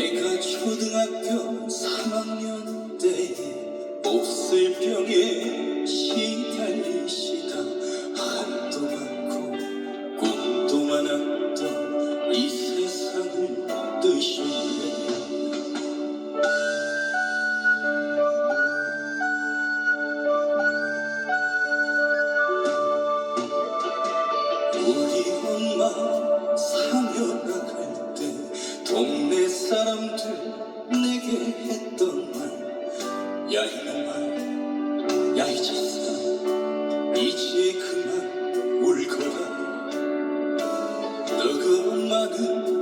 내가 초등학교 3학년 때에 몹쓸 병에 시달리시다 한도 많고 꿈도 많았던 이 세상을 뜨셨네 우리 이놈아 야 이 자식아. 이제 그만 울 거라. 너가 엄마는